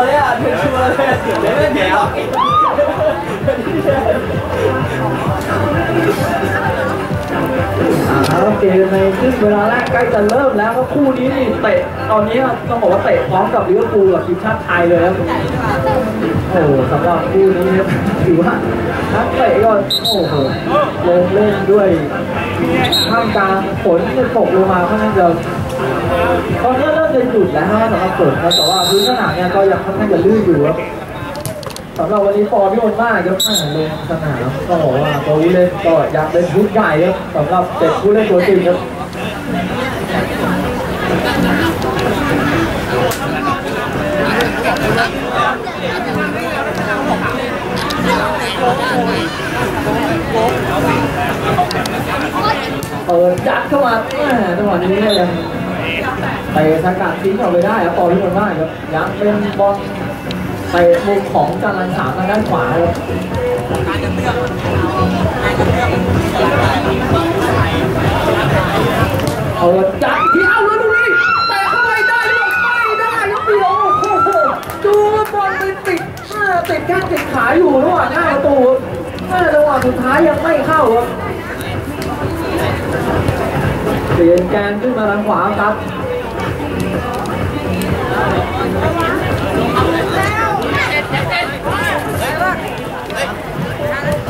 ร์เลยอะชัวร์เลยเดี๋ยวเดี๋ยวอ่าเกมในครึ่งเวลาแรกใกล้จะเริ่มแล้วก็คู่นี้นี่เตะตอนนี้ต้องบอกว่าเตะพร้อมกับลิเวอร์พูลกับทีมชาติไทยเลยครับโอ้โหสำหรับคู่นี้ถือว่านักเตะก็โอ้โหลงเล่นด้วยท่ามกลางฝนที่ตกลงมาค่อนข้างจะตอนนี้เจะหยุดแล้วนะสำหรับฝนนะแต่ว่าพื้นสนามเนี่ยก็ยังค่อนข้างจะลื่นอยู่ครับสำหรับวันนี้ฟอร์มที่มันมากครับอ่าลงสนามก็บอกว่าตัวผู้เล่นก็อยากเป็นชุดใหญ่ครับสำหรับเจ็ดผู้เล่นตัวจริงครับเปิดจัดเข้ามาแม่จังหวะนี้เนี่ยยัง เตะสกัดทิ้งออกไปได้ครับฟอร์มที่มันมากครับยังเป็นบอลไปมุมของจารันสามทางด้านขวาเลยเอาจับที่เอาแล้วดูนี่แต่เข้าไปได้หรือไม่ได้ครับเดียวโอ้โหดูบอลไปติดอ่าติดแข้งติดขาอยู่ระหว่างหน้าประตูอ่าจังหวะสุดท้ายยังไม่เข้าครับเปลี่ยนแกนขึ้นมาทางขวาครับ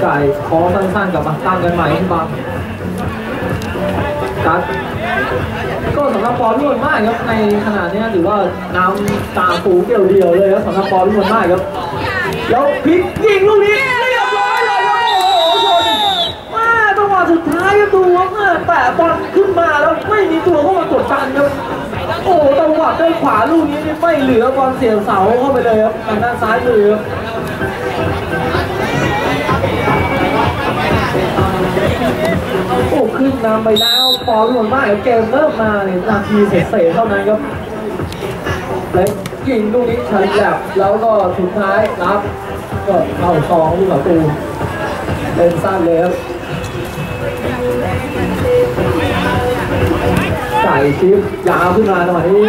ไก่คอสั้นๆกลับมาตั้งกันใหม่ที่บังกัดก็สำหรับปอรุ่นมากครับในขณะนี้ถือว่าน้ำตามฝูเดียวๆเลยครับสำหรับปอรุ่นมากครับแล้วพลิกยิงลูกนี้เรียบร้อยเลยครับโอ้โหชนมาจังหวะสุดท้ายครับดูว่าแม่แปะบอลขึ้นมาแล้วไม่มีตัวเข้ามากดดันครับ โอ้โหจังหวะด้วยขวาลูกนี้ไม่เหลือบอลเสียบเสาเข้าไปเลยครับทางด้านซ้ายมือครับโอ้ขึ้นนำไปแล้วฟอร์มรวมมากเกมเริ่มมาเนี่ยนาทีเศษๆเท่านั้นครับแล้วยิงลูกนี้ชันแลบแล้วก็สุดท้ายรับก็เข้าซองลูกประตูเล่นสั้นเลยครับ ใส่ชิปยาวขึ้นมาจังหวะนี้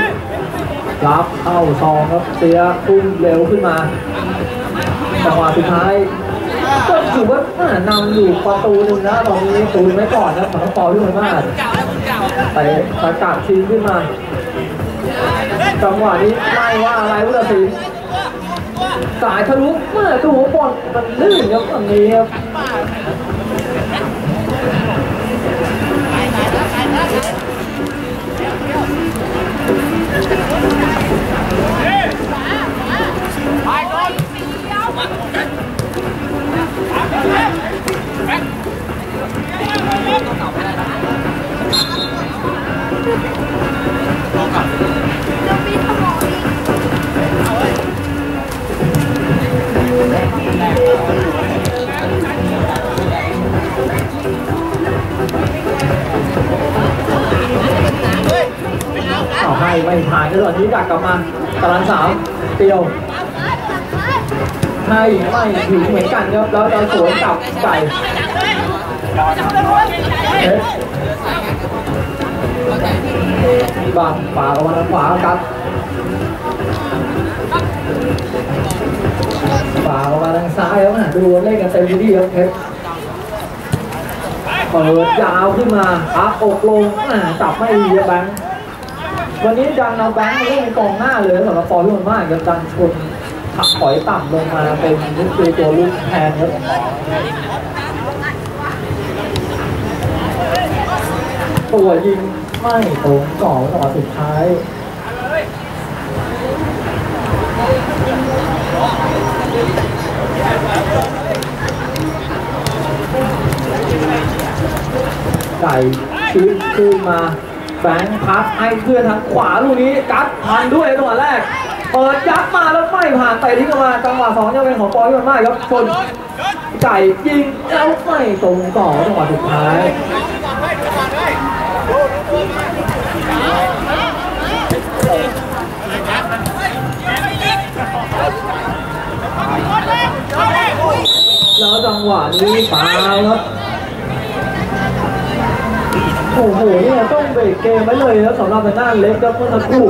รับเข้าซองครับเสียพุ่งเร็วขึ้นมาจังหวะสุดท้ายก็ถือว่าอ่านำอยู่ประตูหนึ่งนะตอนนี้ตูนไว้ก่อนนะสำหรับฟอที่มันมากแต่สกัดทีมขึ้นมาจังหวะนี้ไม่ว่าอะไรผู้ตัดสินสายทะลุเมื่อดูบอลมันลื่นครับตรงนี้ครับ ไม่ผ่านในตอนนี้ดักกลับมาตารางสามเตียว ให้ไม่ถึงเหมือนกันครับแล้วเราสวนกลับไก่เอ๊ะบังฝากับวันขวาครับฝากันทางซ้ายครับนะดูเล่นกันเต็มที่ครับเพชรเปิดยาวขึ้นมาอัพอกลงอ่าจับไม่ดีแบงค์วันนี้ดันเอาแบงค์เล่นกองหน้าเลยสำหรับฟอร์ที่นมากกับดันชน ถักถอยต่ำลงมาเป็นลูกตัวตัวลูกแทนครับตัวยิงไม่ตรงก่อนจังหวะสุดท้ายไก่ชิปขึ้นมาแบงค์พัสให้เพื่อนทางขวาลูกนี้กัดพันด้วยจังหวะแรก เปิดยัดมาแล้วไม่ผ่านไปทิ้งออกมาจังหวะสองจะเป็นของปอยมันมากครับชนไก่ยิงแล้วไม่ตรงต่อจังหวะสุดท้ายแล้วจังหวะนี้ฟาวครับโอ้โหเนี่ยต้องเบรกเกมไว้เลยแล้วสำหรับทางด้าเล็กครับเมื่อสักครู่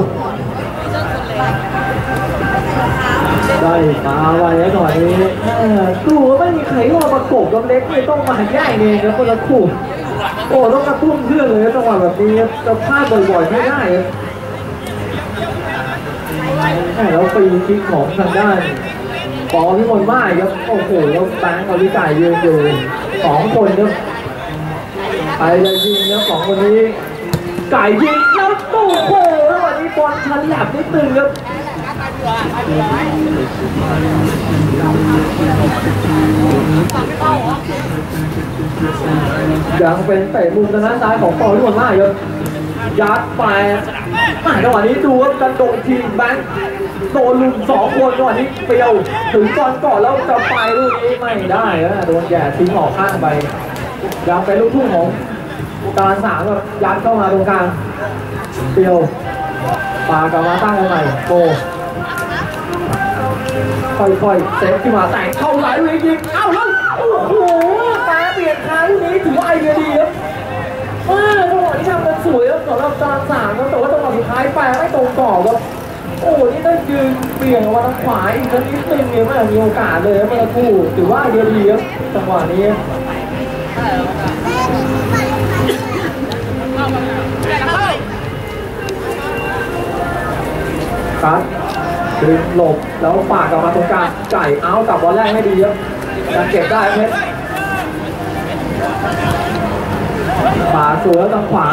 ได้มาไว้แล้วหน่อยนี้เออดูว่าไม่มีใครรอประกบกับเล็กไม่ต้องมาแย่งเองครับคนละคู่โอ้ต้องกระตุ้นเพื่อนเลยจังหวะแบบนี้จะพลาดบ่อยๆไม่ได้แหม่แล้วปีคิกของทางด้านปอพิมลมาศครับโอ้โหแล้วแบงค์กับวิกายยืนอยู่สองคนครับไปเลยยิงครับสองคนนี้ไก่ยิงแล้วโอ้โหแล้ววันนี้บอลชันแหลบนิดนึงครับ ยังเป็นเตะมุมทางด้านซ้ายของปอลวนมาครับยัดไปอะจังหวะนี้ดูครับกันโดดทีมแบงค์โดนลุมสองคนจังหวะนี้เปียวถึงก่อนก่อนแล้วจะไปลูกนี้ไม่ได้นะโดนแย่ทิ้งออกข้างไปยังเป็นลูกทุ่งของตาสามครับยัดเข้ามาตรงกลางเปียวปากลับมาตั้งกันใหม่โก ค่อยๆเซฟขึ้นมาแต่เข้าหลลูกนี้ยิงเอ้าแล้วโอ้โหแปรเปลี่ยนทางลูกนี้ถือว่าไอเดียดีครับเออจังหวะที่ทำกันสวยครับสำหรับจานสามครับแต่ว่าจังหวะสุดท้ายแปรไม่ตรงต่อครับโอ้นี่ต้องยืนเบี่ยงออกมาทางขวาอีกนิดนึงเนี่ยไม่มีโอกาสเลยครับเมื่อคู่ถือว่าไอเดียดีครับจังหวะนี้ครับ ดึงหลบแล้วปากกลับมาตรงกลางไก่เอากลับบอลแรกไม่ดีครับการเก็บได้เพชรขวาสวยทางขวา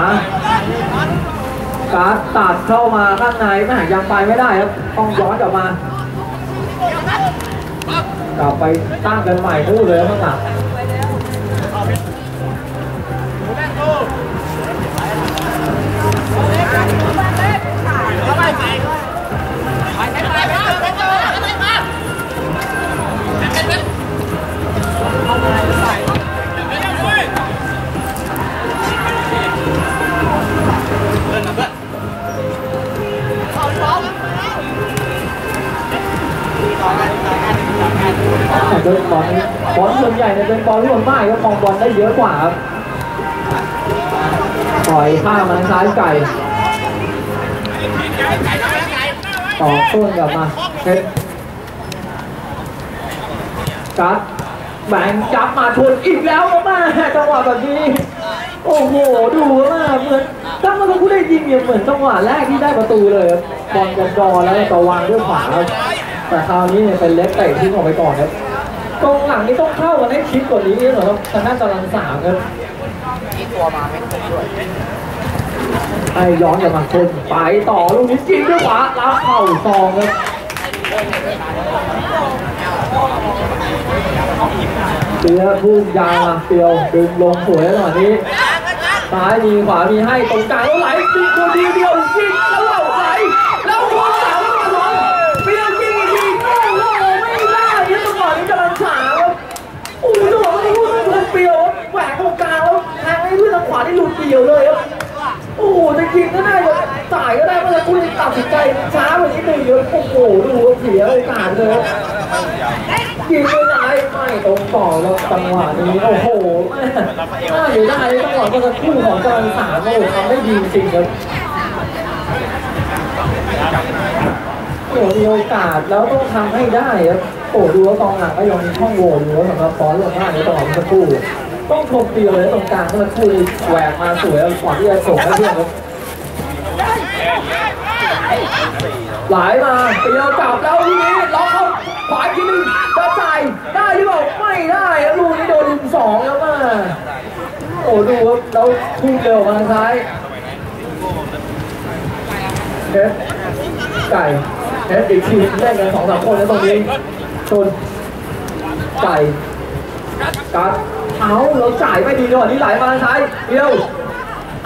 การตัดเข้ามาข้างในไม่หายังไปไม่ได้ครับต้องย้อนกลับมากลับไปตั้งกันใหม่คู่เลยครับข้างหลัง ต่อต้นกลับมาเพชรกัดแบงค์จับมาชนอีกแล้วมาจังหวะแบบนี้ โอ้โห ดูว่าเหมือนถ้ามันก็ได้ยิงเนี่ยเหมือนจังหวะแรกที่ได้ประตูเลยครับบอลกันดอแล้วก็วางด้วยขวาครับแต่คราวนี้เนี่ยเป็นเล็กเตะทิ้งออกไปก่อนครับกองหลังนี่ต้องเข้ากันให้ชิดกว่านี้เหรอครับทางด้านกำลังสามครับนี่ตัวมาไม่ครบด้วย ไอ้ย้อนกลับมาคนไปต่อลูกนี้จริงด้วยขวาแล้วเข่าซองครับเปียพุ่งยาวมาเปียวดึงลงสวยหน่อยนี้ซ้ายมีขวามีให้ตรงกลางแล้วไหลตีตัวเดียวเดียวยิงแล้วเราไหลแล้วโดนสามแล้วมาสองเปียวยิงอีกทีโอ้โหไม่ได้นี่ยจังหวะนี้กำลังฉาครับโอ้โหจังหวะนี้ลูกไม่ถูกเปียวแหวกตรงกลางแล้วแทงให้เพื่อนทางขวาที่หลุดเดียวเลยครับโอ้โห จะยิงก็ได้จะจ่ายก็ได้เมื่อคุณตัดสินใจช้าไปนิดนึงเดี๋ยวโอ้โหดูเสียโอกาสเลยครับยิงไม่ได้ไม่ตรงต่อแล้วจังหวะนี้โอ้โหน่าอยู่ได้จังหวะเมื่อสักครู่ของกำลังสามโอ้ทำได้ดีจริงครับโอ้โหมีโอกาสแล้วต้องทำให้ได้ครับโอ้ดูว่ากองหลังก็ยังมีช่องโหว่อยู่สำหรับฟอนต์ลงมาในตลอดสักครู่ ต้องชมเตียวเลยตรงกลางเมื่อสักครู่แหวกมาสวยแล้วก่อนที่จะส่งให้เพื่อนครับหลมาเตียวจับแล้วทีนี้ล็อกเข้าขวาอีกทีนึงจะจ่ายได้หรือเปล่าไม่ได้ลูกนี้โดนลุมสองแล้วมาโอ้ดูครับแล้วทุ่งเร็วมาท้ายเพชรไก่เอสอีกทีเล่นกันสองสามคนแล้วตรงนี้ชนไก่กัด เอาเราจ่ายไม่ดีจังหวะนี้ไหลมาทางซ้ายเดียว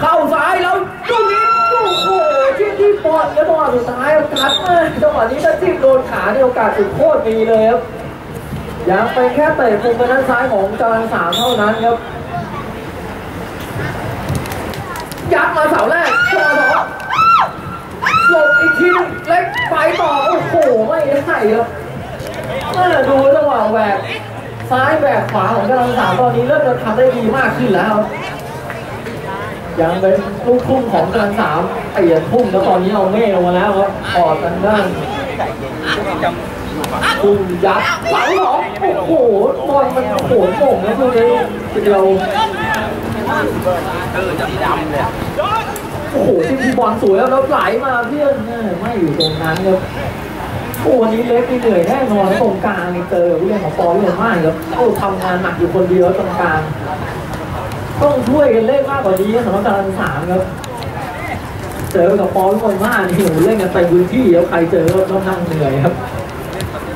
เข้าซ้ายแล้วลูกนี้โอ้โหที่ที่บอลแล้วจังหวะสุดท้ายกัดมาจังหวะนี้ถ้าจิ้มโดนขาในโอกาสจุดโทษมีเลยครับยังเป็นแค่เตะมุมไปด้านซ้ายของจรันสามเท่านั้นครับยัดมาเสาแรกจังหวะสองหลบอีกทีนึงเล็กไปต่อ โอ้โห ไม่ได้ครับดูจังหวะแหวก ซ้ายแหวกขวาของกำลังสามตอนนี้เริ่มจะทำได้ดีมากขึ้นแล้วยังเป็นลูกทุ่มของกำลังสามเปลี่ยนทุ่มแล้วตอนนี้เอาเม่ลงมาแล้วครับออกกันด้านปุงยัดหลังสอโอ้โหบอลมันโหนโหม่งนะตรงนี้ทีเดียวสีดำเลยโอ้โหที่บอลสวยแล้วไหลมาเพื่อนไม่อยู่ตรงนั้นครับ โอ้วันนี้เล็กนี่เหนื่อยแน่นอนตรงกลางนี่เจอกับผู้เล่นของปอเยอะมากครับโอ้ทำงานหนักอยู่คนเดียวตรงกลางต้องช่วยกันเล่นมากกว่านี้สำหรับการสามครับเจอกับปอทุกคนมากนี่โอ้เล่นกันเต็มพื้นที่แล้วใครเจอก็ต้องนั่งเหนื่อยครับ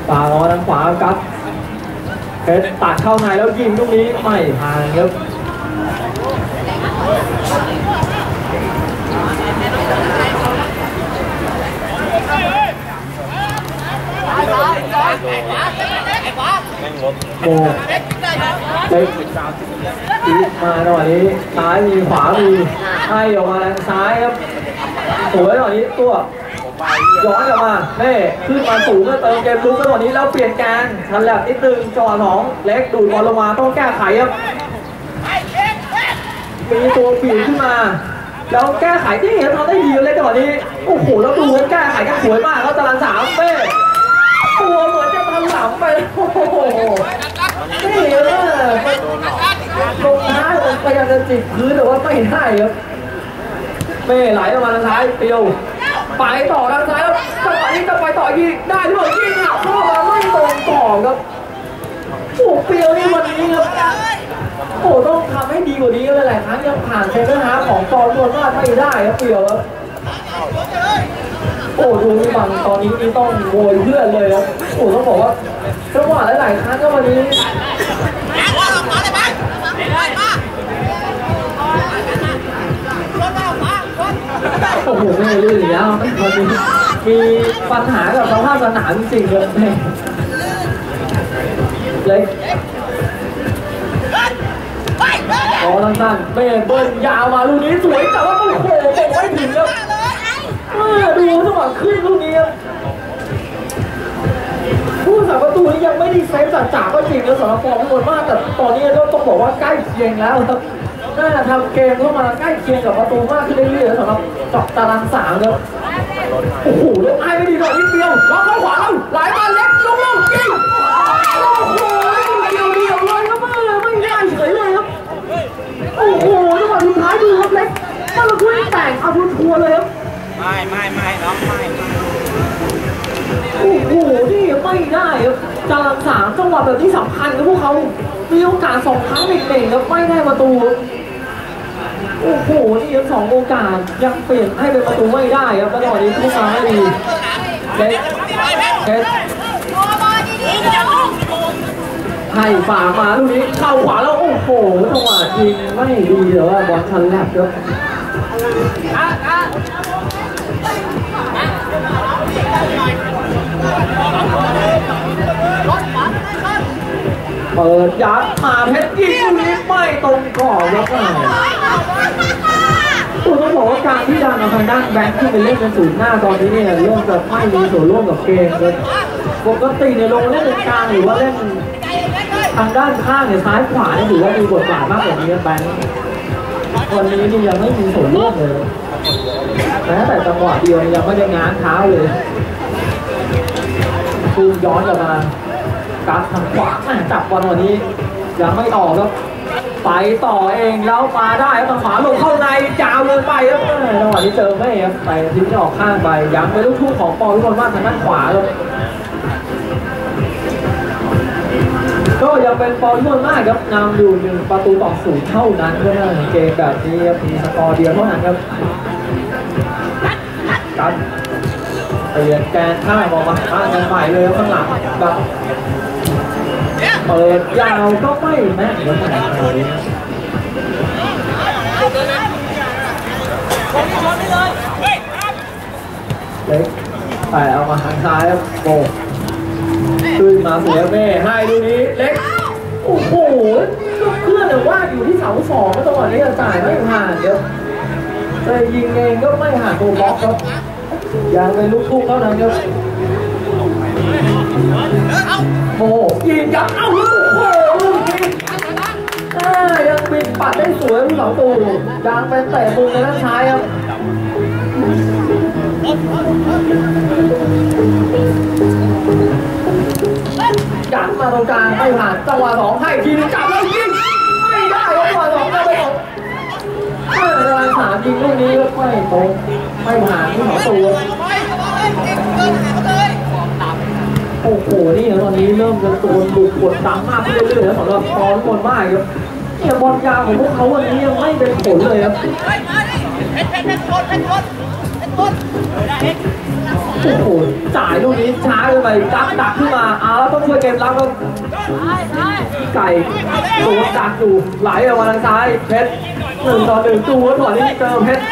ปาล้อทางขวาครับเพชรตัดเข้าในแล้วยิงลูกนี้ไม่ผ่านครับ โบเล็กอีมาหน่อยนี้ซ้ายมีขวามีให้ออกมาทางซ้ายครับสวยหน่อยนี้ตัวย้อนกลับมาเน่ขึ้นมาสูงก็เติมเกมลุกกันหน่อยนี้แล้วเปลี่ยนแกนทันแลบนิดนึงจอหนองเล็กดูดบอลลงมาต้องแก้ไขครับมีตัวปีขึ้นมาแล้วแก้ไขที่เห็นทำได้ดีเลยจังหวะนี้โอ้โหแล้วดูแก้ไขกันสวยมากแล้วจรันสามเป้ตัวเหมือนจะทันหลังไป โอ้โหนี่เออมันลงท้ายมันพยายามจะจิกพื้นแต่ว่าไม่ได้ครับเม่ไหลออกมาทางซ้ายเปียวไปต่อทางซ้ายแล้วจังหวะนี้จะไปต่อยิงได้หรือเปล่ายิงอะเข้ามาไม่ตรงต่อครับโอ้เปียวนี่วันนี้ครับโอ้ต้องทำให้ดีกว่านี้เลยหลายครั้งยังผ่านเซนเตอร์ฮาร์ของตอนบนว่าไม่ได้ครับเปียวครับโอ้ดูนี่บังตอนนี้นี่ต้องโวยเพื่อนเลยครับโอ้ต้องบอกว่า จังหวะหลายๆครั้งก็วันนี้โอ้โหไม่ได้ลื่นอีกแล้วมันมีมีปัญหากับสภาพสนามจริงๆเลยเล็กขอสั้นๆเบ้เบิ้ลยาวมาลูกนี้สวยแต่ว่าโอ้โหตกไม่ถึงครับเออดูจังหวะขึ้นลูกนี้ ครับผู้สาประตูนี้ยังไม่ได้เซฟจากจากก็จริงนะสำหรับฟอร์มทุกคนมากแต่ตอนนี้ก็ต้องบอกว่าใกล้เคียงแล้วครับน่าจะทำเกมเข้ามาใกล้เคียงกับประตูมากขึ้นเรื่อยๆสำหรับเจาะตารางสามครับโอ้โหแล้วไอ้ไม่ดีหน่อยนิดเดียวล็อกเข้าขวาแล้วไหลมาเล็กลงลงยิงโอ้โหเดียวเดียวเลยครับไม่ไม่ได้เฉยเลยครับโอ้โหจังหวะสุดท้ายดูครับเล็ก จารางสามจังหวะแบบนี้สำคัญกับพวกเขามีโอกาสสองครั้งเด่งๆครับไม่ได้ประตู โอ้โห นี่ยังสองโอกาสยังเปลี่ยนให้เป็นประตูไม่ได้ครับแล้วตอนนี้ทุกมาไม่ดีเล็กเล็กให้ฝ่ามาลูกนี้เข้าขวาแล้วโอ้โหจังหวะยิงไม่ดีแต่ว่าบอลทันแลบครับเปิดยัดมาเพชรยิงลูกนี้ไม่ตรงกรอบแล้วก็ตัวต้องบอกว่าการที่ดันเอาทางด้านแบงค์ขึ้นไปเล่นเป็นศูนย์หน้าตอนนี้เนี่ยเริ่มจะไม่มีส่วนร่วมกับเกมเลยปกติเนี่ยลงเล่นเป็นกลางหรือว่าเล่นทางด้านข้างเนี่ยซ้ายขวาเนี่ยถือว่ามีบทบาทมากกว่านี้แบงค์วันนี้นี่ยังไม่มีส่วนร่วมเลยแม้แต่จังหวะเดียวยังไม่ได้ง้างเท้าเลยคือย้อนกลับมา การทางขวาแม่จับบอลวันนี้ ยังไม่ออกครับ ไปต่อเองแล้วมาได้ครับทางขวาลงเข้าในยาวลยไปครับแม่จังหวะนี้เจอไม่ครับไปทิ้งออกข้างไปยังเป็นลูกทุ่งของปอทุกคนว่าทางด้านขวาครับก็ยังเป็นปอทุกคนมากครับนำอยู่หนึ่งประตูต่อศูนย์เท่านั้นเพื่อนเกมแบบนี้มีสกอร์เดียวเท่านั้นครับกันเปลี่ยนแกนข้างออกมาข้างกันใหม่เลยครับข้างหลังแบบ เปิดยาวก็ไม่แม่นแล้วแม่นเลยเล็กแต่เอามาทางซ้ายครับโบกขึ้นมาเสียแม่ให้ดูนี้เล็กโอ้โหเพื่อนเนี่ยว่าอยู่ที่เสาสองก็จังหวะนี้จะจ่ายไม่ผ่านเดี๋ยวแต่ยิงเองก็ไม่ผ่านตัวบล็อกครับยังเป็นลูกทุ่งเท่านั้นครับ โมยิงยัดเอ้าลูกโอ้โหลูกนี้อ่ายังบิดปัดได้สวยผู้สองตูยังเป็นเตะมุมในด้านซ้ายครับยันมาตรงกลางไม่ผ่านจังหวะสองให้ทีนึงจับแล้วยิงไม่ได้จังหวะสองเอาไปก่อนเออจังหวะสามยิงลูกนี้ไม่ตรงไม่ผ่านที่สองตัว โอ้โห นี่ตอนนี้เริ่มจะโดนบุกกดดันมากขึ้นเรื่อยๆแล้วสำหรับตอนคนมากครับเนี่ยบอลยาวของพวกเขาวันนี้ยังไม่เป็นผลเลยครับโอ้โหจ่ายลูกนี้ช้าเกินไปดักดักขึ้นมาเอาแล้วต้องช่วยเกมรับครับไก่โดนดักอยู่ไหลออกมาทางซ้ายเพชรหนึ่งต่อหนึ่งตู้ก่อนที่เจอเพชร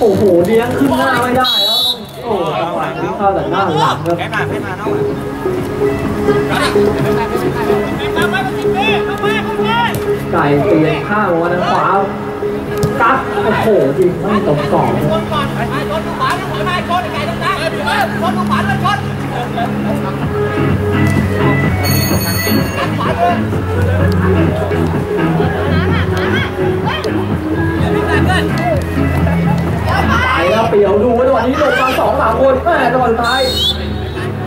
โอ้โหเลี้ยงขึ้นหน้าไม่ได้แล้ว โอ้โหจังหวะนี้เข้าแต่หน้าหลังครับแค่มาแค่มาเนาะไก่เปลี่ยนข้างออกมาทางขวากัดโอ้โหจริงไม่ตรงกรอบครับ ไปแล้วเปี่ยวดูว้จังหวะนี้ลงมาสองสามคนแม่จังหวะสุดท้าย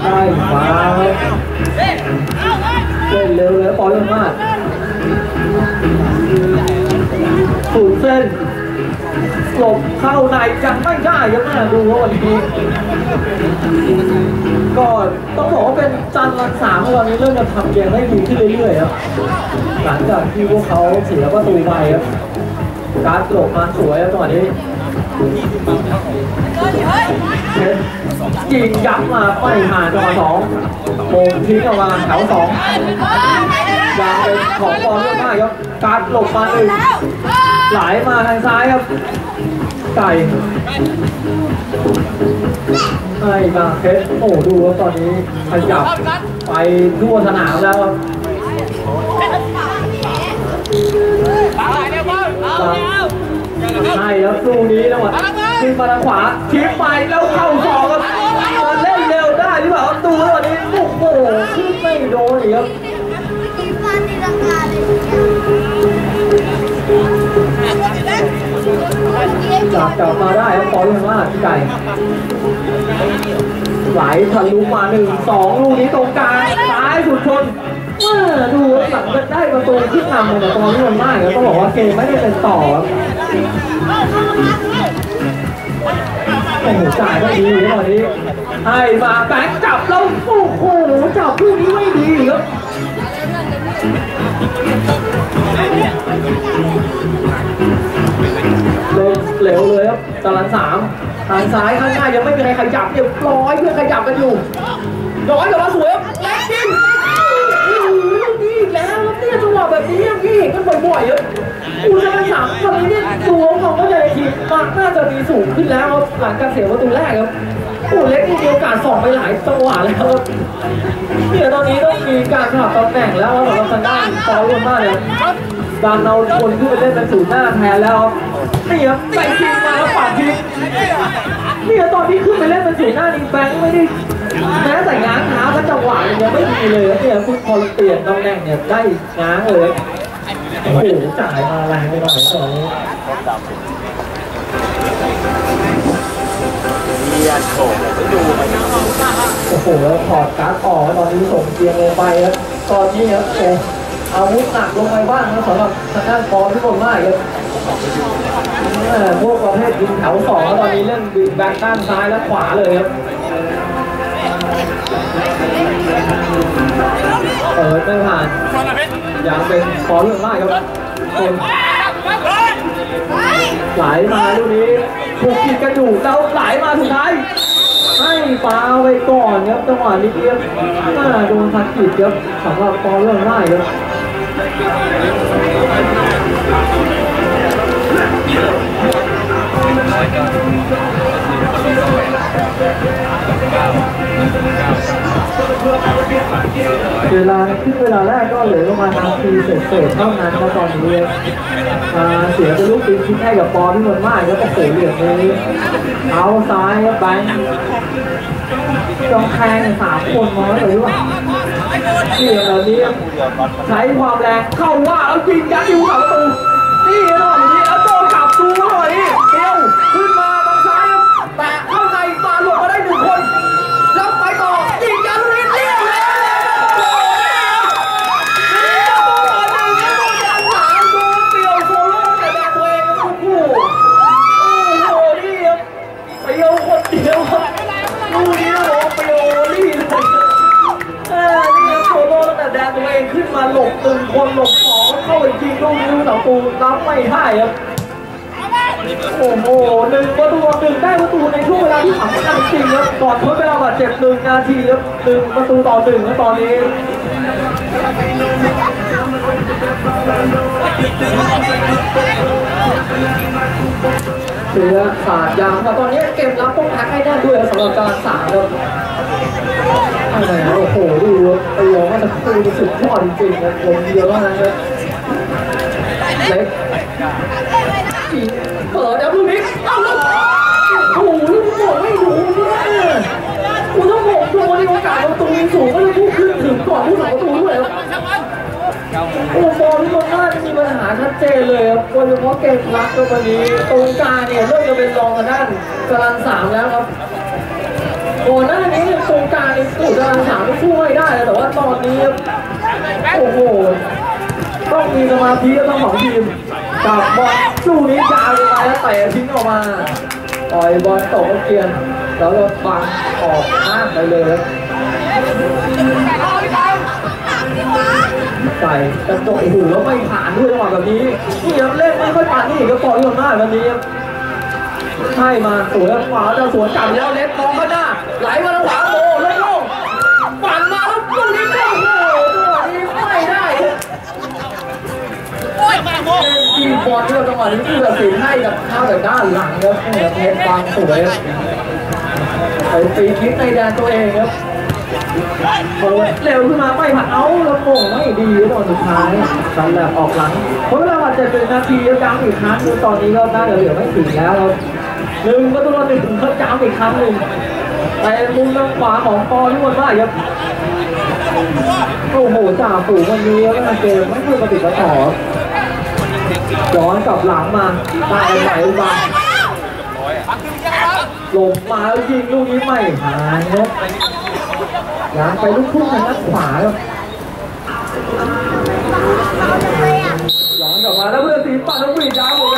ได้ฟ้าเล่นเร็วเลยปอยมากสูดเส้นหลบเข้าในยังไม่ได้ยังไม่ดูว่าวันนี้ก็ต้องบอกว่าเป็นจันทร์รักษาเมื่อวันนี้เริ่มจะทำเกมได้ดีขึ้นเรื่อยๆครับหลังจากที่พวกเขาเสียประตูไปครับ การดหลบมาสวยครับจังหวะนี้ยิงยับมาไม่ผ่านจังหวะสองโมงทิ้งออกมาแถวสองยางเป็นของบอลเยอะมากครับการหลบมาหนึ่งไหลมาทางซ้ายครับไก่ไอ้มาเพชรโอ้ดูว่าตอนนี้ขยับไปทั่วสนามแล้วครับ ใช่แล้วลูกนี้นะวะขึ้นมาทางขวาทิ้งไปแล้วเข้าสองครับมาเล่นเร็วได้หรือเปล่าดูแล้ววันนี้โอ้โหขึ้นไม่โดนอีกครับจับกลับมาได้ครับปอยข้างล่างพี่ไก่ไหลทะลุมาหนึ่งสองลูกนี้ตรงกลางซ้ายสุดชนเมื่อ ดูหลังจะได้ประตูขึ้นนำเลยแต่ตอนนี้มันมากครับต้องบอกว่าเกมไม่ได้เป็นต่อโอ้โหจ่ายก็ดีตอนนี้ให้มาแบงค์จับแล้วโอ้โหจับลูกนี้ไม่ดีครับเร็วเร็วเลยครับตารางสามทางซ้ายข้างหน้ายังไม่มีใครขยับเรียบร้อยเพื่อนขยับกันอยู่ย้อนกลับมาสวย แบบนี้ยังพี่เห็นกันบ่อยๆครับอูตารางสามตอนนี้เนี่ยตัวของก็เลยทีมมาน่าจะมีสูงขึ้นแล้วครับหลังการเสียประตูแรกครับโอ้เล็กนี่มีโอกาสส่องไปหลายจังหวะแล้วครับเนี่ยตอนนี้ต้องมีการสลับตำแหน่งแล้วครับสำหรับทางด้านฟอลล์มากเลยครับารเอาคนขึ้นไปเล่นเป็นศูนย์หน้าแทนแล้วนี่ครับใส่ทีมมาแล้วปาดทีนี่ครับตอนที่ขึ้นไปเล่นเป็นศูนย์หน้านี่แบงค์ไม่ได้ แม้แต่ง้างเท้าก็จังหวะยังไม่มีเลยเนี่ยคุณพอเปลี่ยนตำแหน่งเนี่ยได้ง้างเลยโอ้โหจ่ายมาแรงไปหน่อยตอนนี้เรียนโฉมไปดูมันโอ้โหแล้วถอดการ์ดออกแล้วตอนนี้ส่งเตียงลงไปครับตอนนี้ครับโอ้อาวุธหนักลงไปบ้างนะสำหรับทางด้านฟอร์ทุกคนมากครับเอ่อพวกประเภทยิงแถวสองแล้วตอนนี้เล่นดึงแบ็คด้านซ้ายและขวาเลยครับ เปิดไม่ผ่านยังเป็นฟอร์เรื่องมากครับคนไหลมาลูกนี้ถูกกิดกันอยู่แล้วไหลมาสุดท้ายให้ปาไปก่อนครับจังหวะนี้ครับน่าโดนทัดกิดครับสำหรับฟอร์เรื่องมากครับเเวลาขึ้นเวลาแรกก็เหลือประมาณนาทีเศษๆเท่านั้นนะตอนนี้เสียเป็นลูกปีคิดให้กับปอที่มันมากครับโอ้โหเหลือนี้เอาซ้ายครับแบงค์จองแทงสามคนน้อยเลยหรือเปล่านี่แบบนี้ใช้ความแรงเข้าว่าแล้วยิงยัดอยู่กับตูนี่หน่อยนี้ ตึงคนหลบสองเข้าไปยิงลูกนี้ลูกเสาตูรับไม่ได้ครับโอ้โหหนึ่งประตูหนึ่งได้ประตูในช่วงเวลาที่สำคัญจริงครับก่อนทดเวลาบาดเจ็บหนึ่งนาทีครับหนึ่งประตูต่อหนึ่งครับตอนนี้เสือขาดยางแต่ตอนนี้เกมรับต้องแพ็คให้แน่นด้วยสำหรับการสามครับ อะไรนะโอ้โหดูไอ้ยองว่าจะคือสุดยอดจริงๆนะคนเยอะมากนะครับเล็กเปิดแล้วลูกนี้เอ้าล้วโอ้โหลูกโป่งไม่รู้เนี่ยคุณต้องบอกตัวในโอกาสประตูสูงก็จะพุ่งขึ้นถึงก่อนผู้สาประตูด้วยครับโอ้บอลที่ตรงหน้าจะมีปัญหาชัดเจนเลยครับโดยเฉพาะเกมรับตัววันนี้ตรงกลางเนี่ยเริ่มจะเป็นรองกันด้านกำลังสามแล้วครับ นี่ยตรงกลางเนี่ยถูกกำลังสามไม่ช่วยได้เลยแต่ว่าตอนนี้โอ้โหต้องมีสมาธิทั้งสองทีมกับบอลลูกนี้ยาวไปแล้วเตะทิ้งออกมาปล่อยบอลตกเกียนแล้วก็ฟังออกข้างไปเลยครับใส่กระโดดโอ้โหแล้วไม่ผ่านด้วยจังหวะแบบนี้นี่ครับเล่นไม่ค่อยผ่านนี่ก็ปล่อยอนหน้าแบบนี้ครับให้มาสวยขวาจะสวนกลับแล้วเล็กมองข้างหน้าไหลมาทางขวา บอลที่จังหวะนี้ผู้ตัดสินให้กับเข้าจากด้านหลังครับนี่ครับเพชรบางสวยไปฟีคิกในแดนตัวเองครับเปิดเร็วขึ้นมาไม่ผ่านเอาแล้วโมงไม่ดีตอนสุดท้ายตอนแรกออกหลังเพราะเวลาบาดเจ็บเป็นนาทีแล้วย้ำอีกครั้งตอนนี้ก็น่าเหลือไม่ถึงแล้วครับหนึ่งประตูต่อหนึ่งเขาย้ำอีกครั้งหนึ่งแต่มุมทางขวาของปอที่วันว่าครับโอ้โหจ่าฝูงวันนี้แล้วเกมไม่ค่อยปฏิบัติต่อ ย้อนกลับหลังมาตายไหลมาลงมาแล้วยิงลูกนี้ไม่หายนะยางไปลูกพุ่งทางด้านขวาแล้วย้อนกลับมาแล้วเพื่อนสีปัดแล้ววิ่งยาวหมด